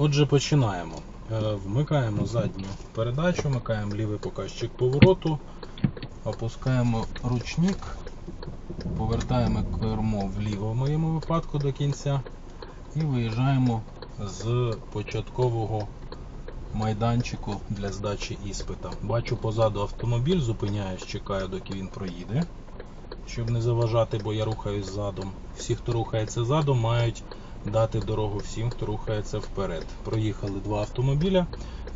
Отже, починаємо. Е, Вмикаємо задню передачу, вмикаємо лівий показчик повороту, опускаємо ручник, повертаємо кермо вліво в моєму випадку до кінця і виїжджаємо з початкового майданчику для здачі іспита. Бачу позаду автомобіль, зупиняюсь, чекаю, доки він проїде, щоб не заважати, бо я рухаюсь задом. Всі, хто рухається задом, мають дати дорогу всім, хто рухається вперед. Проїхали два автомобіля,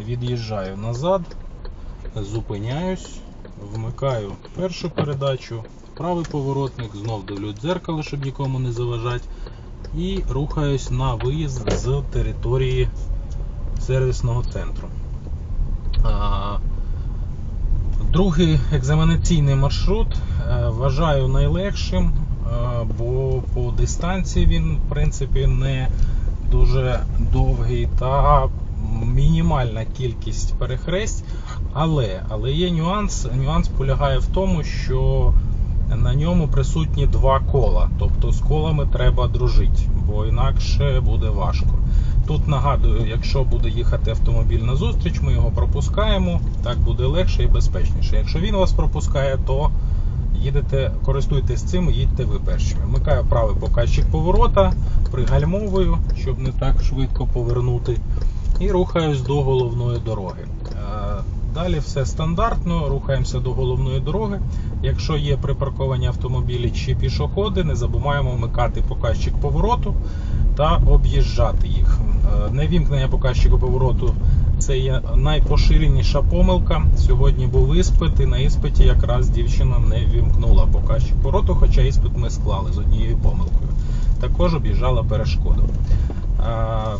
від'їжджаю назад, зупиняюсь, вмикаю першу передачу, правий поворотник, знов дивлю дзеркало, щоб нікому не заважати. І рухаюсь на виїзд з території сервісного центру. Другий екзаменаційний маршрут е, вважаю найлегшим, бо по дистанції він, в принципі, не дуже довгий та мінімальна кількість перехресть. Але, але є нюанс. Нюанс полягає в тому, що на ньому присутні два кола. Тобто з колами треба дружити, бо інакше буде важко. Тут нагадую, якщо буде їхати автомобіль на зустріч, ми його пропускаємо, так буде легше і безпечніше. Якщо він вас пропускає, то їдете, користуйтесь цим, їдьте ви першими. Вмикаю правий показчик поворота, пригальмовую, щоб не так швидко повернути, і рухаюсь до головної дороги. Е, Далі все стандартно, рухаємося до головної дороги. Якщо є припарковані автомобілі чи пішоходи, не забуваємо вмикати показчик повороту та об'їжджати їх. Е, Невімкнення показчику повороту це є найпоширеніша помилка. Сьогодні був іспит, і на іспиті якраз дівчина не вімкнула показчик повороту, хоча іспит ми склали з однією помилкою. Також об'їжджала перешкоду.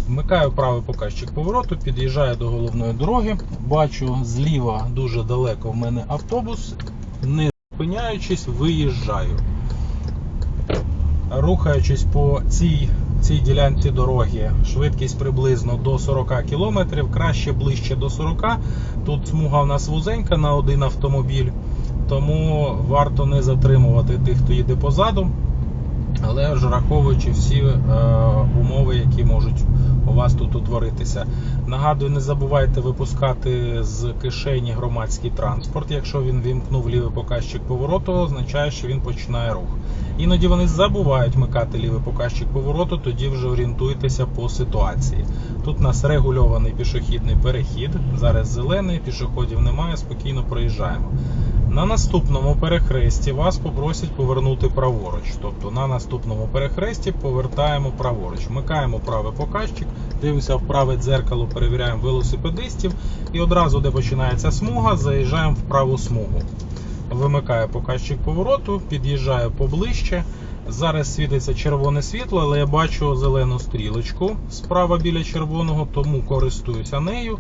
Вмикаю правий показчик повороту, під'їжджаю до головної дороги. Бачу зліва дуже далеко в мене автобус. Не зупиняючись, виїжджаю. Рухаючись по цій, цій ділянці дороги, швидкість приблизно до 40 км, краще ближче до 40 Тут смуга в нас вузенька на один автомобіль, тому варто не затримувати тих, хто їде позаду. Але ж враховуючи всі е, умови, які можуть у вас тут утворитися. Нагадую, не забувайте випускати з кишені громадський транспорт. Якщо він вімкнув лівий показчик повороту, означає, що він починає рух. Іноді вони забувають вмикати лівий показчик повороту, тоді вже орієнтуйтеся по ситуації. Тут у нас регульований пішохідний перехід. Зараз зелений, пішоходів немає, спокійно проїжджаємо. На наступному перехресті вас попросять повернути праворуч. Тобто на наступному перехресті повертаємо праворуч. Вмикаємо правий показчик, дивимося в праве дзеркало, перевіряємо велосипедистів і одразу, де починається смуга, заїжджаємо в праву смугу. Вимикаю показчик повороту, під'їжджаю поближче. Зараз світиться червоне світло, але я бачу зелену стрілочку справа біля червоного, тому користуюся нею.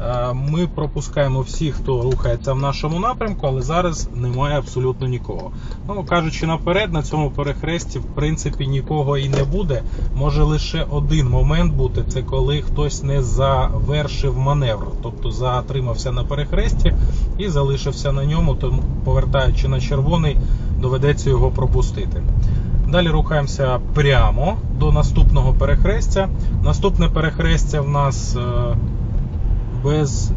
Е, Ми пропускаємо всіх, хто рухається в нашому напрямку, але зараз немає абсолютно нікого. Ну, кажучи наперед, на цьому перехресті в принципі нікого і не буде. Може лише один момент бути: це коли хтось не завершив маневр, тобто затримався на перехресті і залишився на ньому, тому повертаючи на червоний, доведеться його пропустити. Далі рухаємося прямо до наступного перехрестя. Наступне перехрестя в нас. Е, без.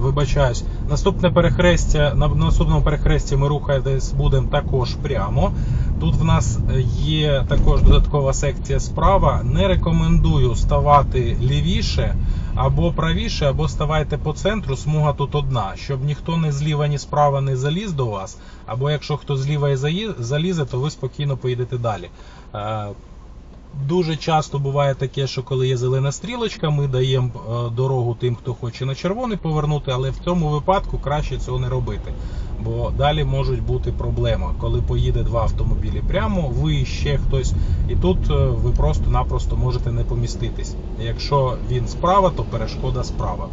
Вибачаюсь, наступне перехрестя, на наступному перехресті ми рухатись будемо також прямо. Тут в нас є також додаткова секція справа. Не рекомендую ставати лівіше або правіше, або ставайте по центру. Смуга тут одна, щоб ніхто не зліва, ні справа не заліз до вас. Або якщо хто зліва і залізе, то ви спокійно поїдете далі. Дуже часто буває таке, що коли є зелена стрілочка, ми даємо е, дорогу тим, хто хоче на червоний повернути, але в цьому випадку краще цього не робити. Бо далі можуть бути проблеми, коли поїде два автомобілі прямо, ви ще хтось, і тут е, ви просто-напросто можете не поміститись. Якщо він справа, то перешкода справа.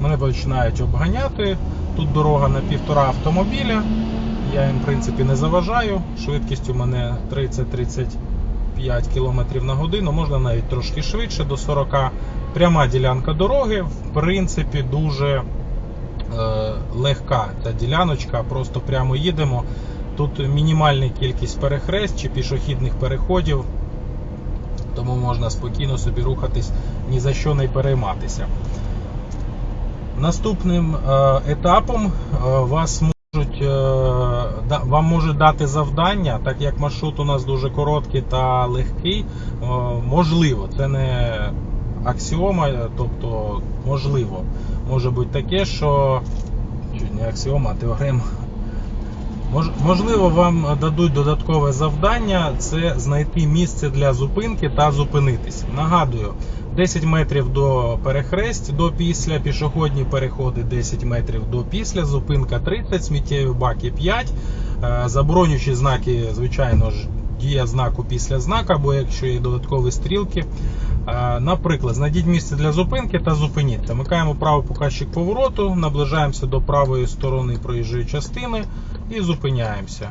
Мене починають обганяти. Тут дорога на півтора автомобіля. Я їм в принципі не заважаю. Швидкість у мене 30-30. 5 км на годину, можна навіть трошки швидше, до 40 Пряма ділянка дороги, в принципі, дуже е, легка та діляночка, просто прямо їдемо. Тут мінімальна кількість перехрест чи пішохідних переходів. Тому можна спокійно собі рухатись, ні за що не перейматися. Наступним е, етапом е, вас можуть, е, вам можуть дати завдання, так як маршрут у нас дуже короткий та легкий, е, можливо, це не аксіома, тобто можливо, може бути таке, що чи не аксіома, а теорема. Можливо, вам дадуть додаткове завдання це знайти місце для зупинки та зупинитись. Нагадую, 10 метрів до перехресть до після, пішохідні переходи 10 метрів до після, зупинка 30, сміттєві баки 5, е, заборонюючі знаки, звичайно ж, дія знаку після знака, або якщо є додаткові стрілки. Е, Наприклад, знайдіть місце для зупинки та зупиніться. Микаємо правий показчик повороту, наближаємося до правої сторони проїжджої частини і зупиняємося.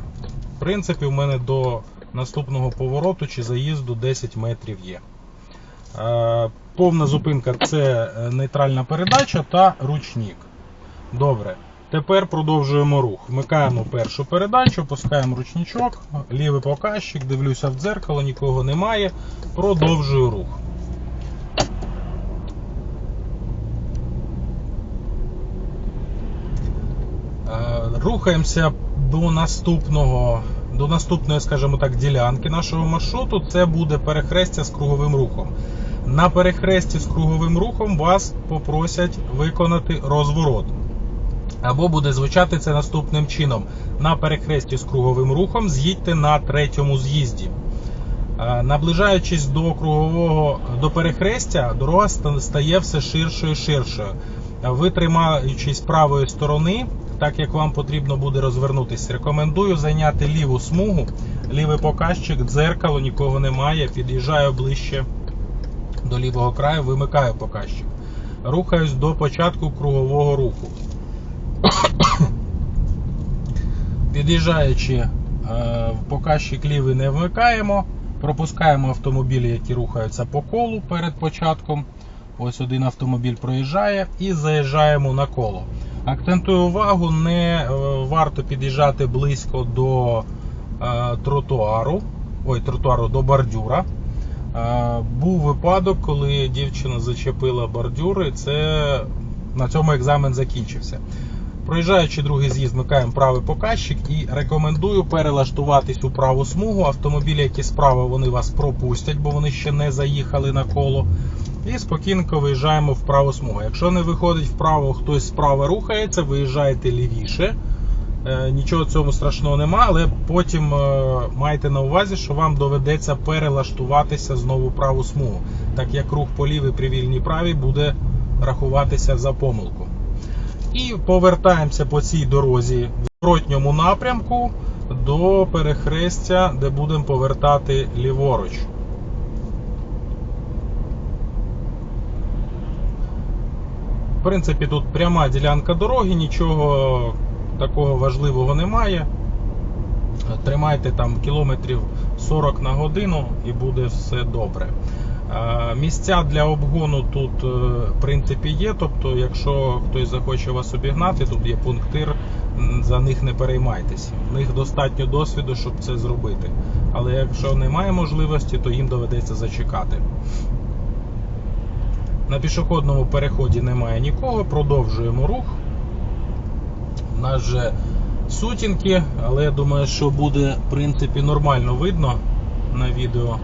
В принципі, в мене до наступного повороту чи заїзду 10 метрів є. Е, Повна зупинка це е, нейтральна передача та ручник. Добре. Тепер продовжуємо рух. Вмикаємо першу передачу, пускаємо ручничок, лівий показчик, дивлюся в дзеркало, нікого немає. Продовжую рух. Е, Рухаємося до наступного, до наступної, скажімо так, ділянки нашого маршруту. Це буде перехрестя з круговим рухом. На перехресті з круговим рухом вас попросять виконати розворот. Або буде звучати це наступним чином: на перехресті з круговим рухом з'їдьте на третьому з'їзді. Е, Наближаючись до кругового до перехрестя, дорога стає все ширшою і ширшою. Ви тримаючись правої сторони, так як вам потрібно буде розвернутися, рекомендую зайняти ліву смугу, лівий показчик, дзеркало, нікого немає. Під'їжджаю ближче до лівого краю, вимикаю показчик. Рухаюсь до початку кругового руху. Під'їжджаючи е, показчик лівий не вмикаємо, пропускаємо автомобілі, які рухаються по колу перед початком. Ось один автомобіль проїжджає і заїжджаємо на коло. Акцентую увагу, не е, варто під'їжджати близько до е, тротуару, ой, тротуару до бордюра. Був випадок, коли дівчина зачепила бордюр, і це на цьому екзамен закінчився. Проїжджаючи другий з'їзд, вмикаємо правий показчик і рекомендую перелаштуватись у праву смугу. Автомобілі, які справа, вони вас пропустять, бо вони ще не заїхали на коло. І спокійно виїжджаємо в праву смугу. Якщо не виходить вправо, хтось справа рухається, виїжджаєте лівіше. Е, Нічого цьому страшного нема, але потім е, майте на увазі, що вам доведеться перелаштуватися знову праву смугу, так як рух по лівій при вільній правій буде рахуватися за помилку. І повертаємося по цій дорозі в зворотньому напрямку до перехрестя, де будемо повертати ліворуч. В принципі, тут пряма ділянка дороги, нічого такого важливого немає. Тримайте там кілометрів 40 на годину і буде все добре. Е, Місця для обгону тут е, в принципі є. Тобто, якщо хтось захоче вас обігнати, тут є пунктир, за них не переймайтесь. В них достатньо досвіду, щоб це зробити. Але якщо немає можливості, то їм доведеться зачекати. На пішохідному переході немає нікого, продовжуємо рух. Нас же сутінки, але я думаю, що буде в принципі нормально видно на відео.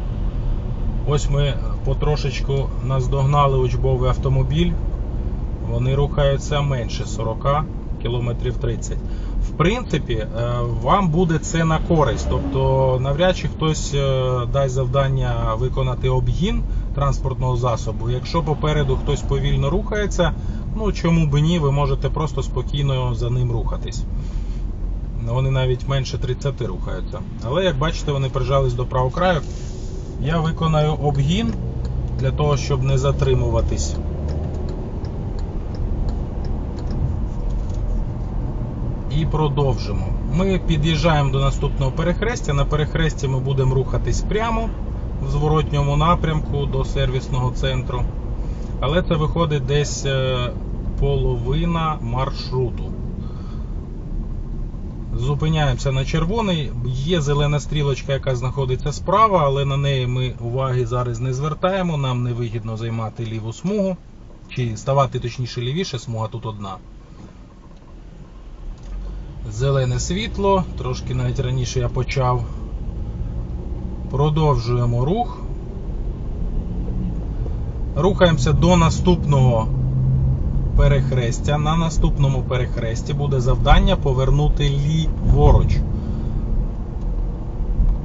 Ось ми потрошечку наздогнали учбовий автомобіль. Вони рухаються менше 40 км 30. В принципі, е, вам буде це на користь. Тобто, навряд чи хтось е, дасть завдання виконати обгін транспортного засобу. Якщо попереду хтось повільно рухається, ну чому би ні, ви можете просто спокійно за ним рухатись. Вони навіть менше 30 рухаються. Але як бачите, вони прижались до правого краю. Я виконаю обгін для того, щоб не затримуватись. І продовжимо. Ми під'їжджаємо до наступного перехрестя. На перехресті ми будемо рухатись прямо в зворотньому напрямку до сервісного центру. Але це виходить десь е, половина маршруту. Зупиняємося на червоний. Є зелена стрілочка, яка знаходиться справа, але на неї ми уваги зараз не звертаємо. Нам не вигідно займати ліву смугу. Чи ставати точніше лівіше, смуга тут одна. Зелене світло, трошки навіть раніше я почав. Продовжуємо рух. Рухаємося до наступного перехрестя. На наступному перехресті буде завдання повернути ліворуч.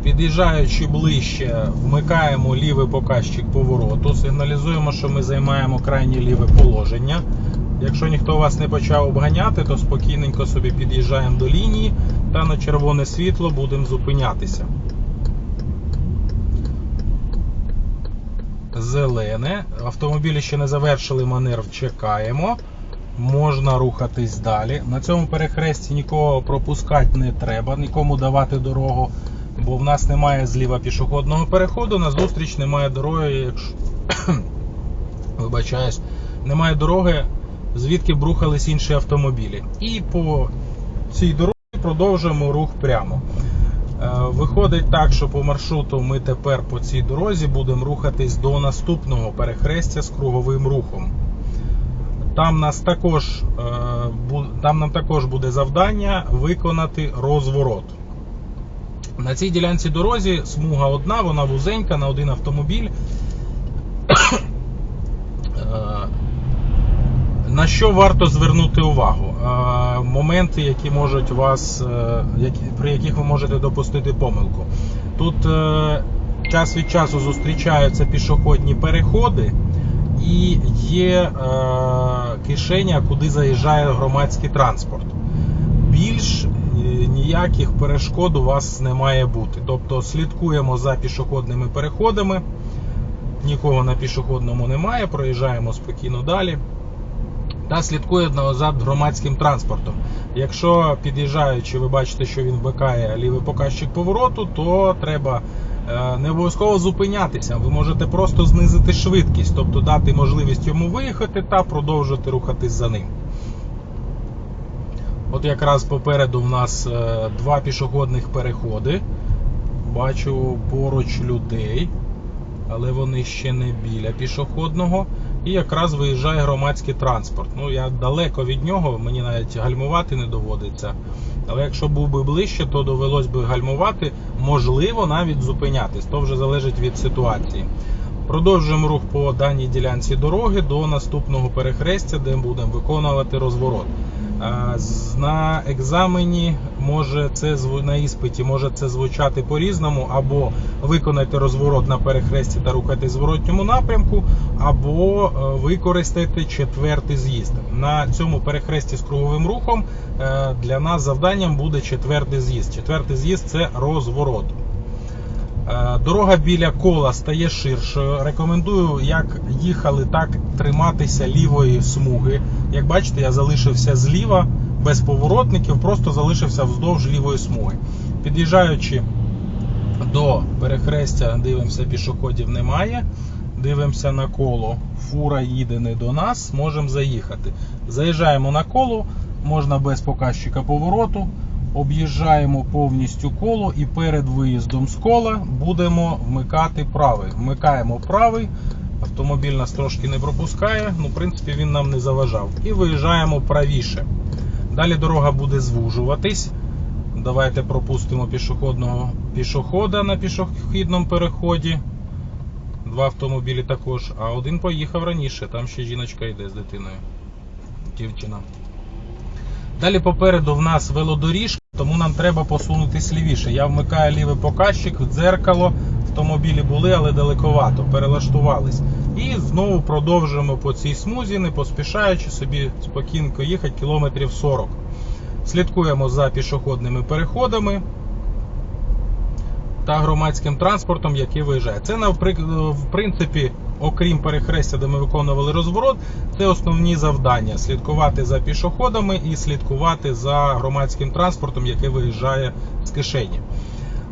Під'їжджаючи ближче, вмикаємо лівий показчик повороту, сигналізуємо, що ми займаємо крайнє ліве положення. Якщо ніхто вас не почав обганяти, то спокійненько собі під'їжджаємо до лінії та на червоне світло будемо зупинятися. Зелене. Автомобілі ще не завершили маневр, чекаємо. Можна рухатись далі. На цьому перехресті нікого пропускати не треба, нікому давати дорогу, бо в нас немає зліва пішохідного переходу, на зустріч немає дороги, якщо вибачаюсь, немає дороги, звідки б рухались інші автомобілі. І по цій дорозі продовжуємо рух прямо. Е, Виходить так, що по маршруту ми тепер по цій дорозі будемо рухатись до наступного перехрестя з круговим рухом. Там, нас також, е, там нам також буде завдання виконати розворот. На цій ділянці дорозі смуга одна, вона вузенька на один автомобіль. Е, На що варто звернути увагу? Моменти, які можуть вас, е, при яких ви можете допустити помилку. Тут е, час від часу зустрічаються пішохідні переходи і є е, кишеня, куди заїжджає громадський транспорт. Більш ніяких перешкод у вас не має бути. Тобто слідкуємо за пішохідними переходами. Нікого на пішохідному немає, проїжджаємо спокійно далі. Та слідкує назад громадським транспортом. Якщо під'їжджаючи, ви бачите, що він вмикає лівий показчик повороту, то треба е, не обов'язково зупинятися. Ви можете просто знизити швидкість, тобто дати можливість йому виїхати та продовжити рухатись за ним. От якраз попереду в нас е, два пішохідних переходи. Бачу поруч людей, але вони ще не біля пішохідного. І якраз виїжджає громадський транспорт. Ну, я далеко від нього, мені навіть гальмувати не доводиться. Але якщо був би ближче, то довелось би гальмувати, можливо, навіть зупинятись. То вже залежить від ситуації. Продовжуємо рух по даній ділянці дороги до наступного перехрестя, де будемо виконувати розворот. На екзамені може це на іспиті може це звучати по-різному, або виконати розворот на перехресті та рухатись в зворотньому напрямку, або е, використати четвертий з'їзд. На цьому перехресті з круговим рухом е, для нас завданням буде четвертий з'їзд. Четвертий з'їзд це розворот. Е, Дорога біля кола стає ширшою. Рекомендую, як їхали, так триматися лівої смуги. Як бачите, я залишився зліва без поворотників, просто залишився вздовж лівої смуги. Під'їжджаючи до перехрестя, дивимося, пішоходів немає. Дивимося на коло. Фура їде не до нас, можемо заїхати. Заїжджаємо на коло, можна без показчика повороту. Об'їжджаємо повністю коло і перед виїздом з кола будемо вмикати правий. Вмикаємо правий. Автомобіль нас трошки не пропускає, ну, в принципі, він нам не заважав. І виїжджаємо правіше. Далі дорога буде звужуватись. Давайте пропустимо пішохідного пішохода на пішохідному переході. Два автомобілі також, а один поїхав раніше. Там ще жіночка йде з дитиною. Дівчина. Далі попереду в нас велодоріжка, тому нам треба посунутись лівіше. Я вмикаю лівий показчик, в дзеркало. Автомобілі були, але далековато, перелаштувались. І знову продовжуємо по цій смузі, не поспішаючи собі спокійно їхати кілометрів 40. Слідкуємо за пішохідними переходами та громадським транспортом, який виїжджає. Це в принципі, окрім перехрестя, де ми виконували розворот, це основні завдання: слідкувати за пішоходами і слідкувати за громадським транспортом, який виїжджає з кишені.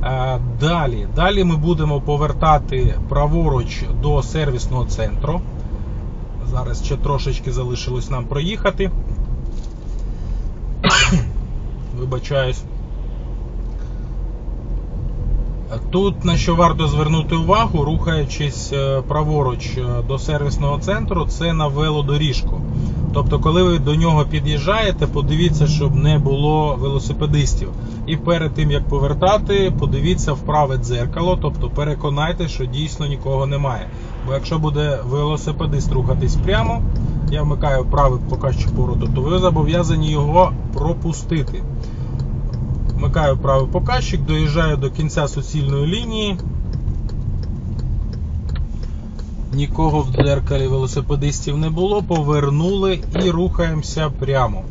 Е, далі далі ми будемо повертати праворуч до сервісного центру. Зараз ще трошечки залишилось нам проїхати. Вибачаюсь. Тут на що варто звернути увагу, рухаючись е, праворуч е, до сервісного центру, це на велодоріжку. Тобто, коли ви до нього під'їжджаєте, подивіться, щоб не було велосипедистів. І перед тим як повертати, подивіться в праве дзеркало, тобто переконайте, що дійсно нікого немає. Бо якщо буде велосипедист рухатись прямо, я вмикаю правий показчик повороту, то ви зобов'язані його пропустити. Вмикаю правий показчик, доїжджаю до кінця суцільної лінії. Нікого в дзеркалі велосипедистів не було, повернули і рухаємося прямо.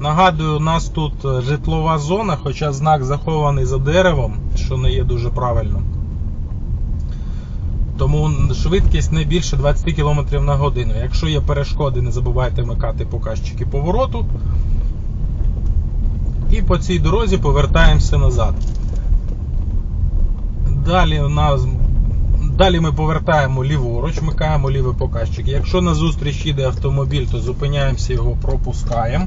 Нагадую, у нас тут житлова зона, хоча знак захований за деревом, що не є дуже правильно. Тому швидкість не більше 20 км на годину. Якщо є перешкоди, не забувайте вмикати показчики повороту. І по цій дорозі повертаємося назад. Далі у нас Далі ми повертаємо ліворуч, вмикаємо лівий показчик. Якщо на зустріч їде автомобіль, то зупиняємося, його пропускаємо.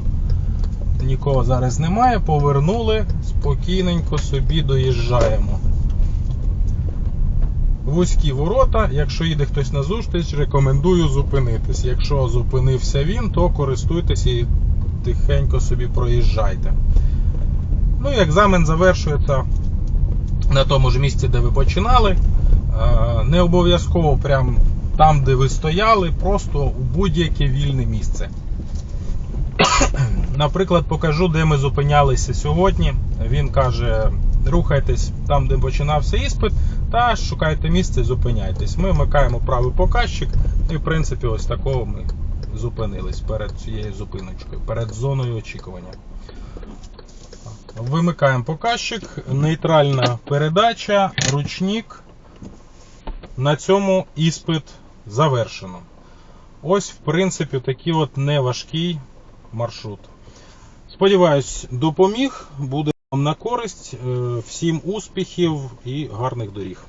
Нікого зараз немає. Повернули, спокійненько собі доїжджаємо. Вузькі ворота, якщо їде хтось на зустріч, рекомендую зупинитись. Якщо зупинився він, то користуйтесь і тихенько собі проїжджайте. Ну і екзамен завершується на тому ж місці, де ви починали. Е, Не обов'язково прям там, де ви стояли, просто у будь-яке вільне місце. Наприклад, покажу, де ми зупинялися сьогодні. Він каже: рухайтесь там, де починався іспит, та шукайте місце і зупиняйтесь. Ми вмикаємо правий показчик, і в принципі, ось такого ми зупинились перед цією зупиночкою, перед зоною очікування. Вимикаємо показчик, нейтральна передача, ручник. На цьому іспит завершено. Ось, в принципі, такий от неважкий маршрут. Сподіваюсь, допоміг, буде вам на користь. Е, Всім успіхів і гарних доріг.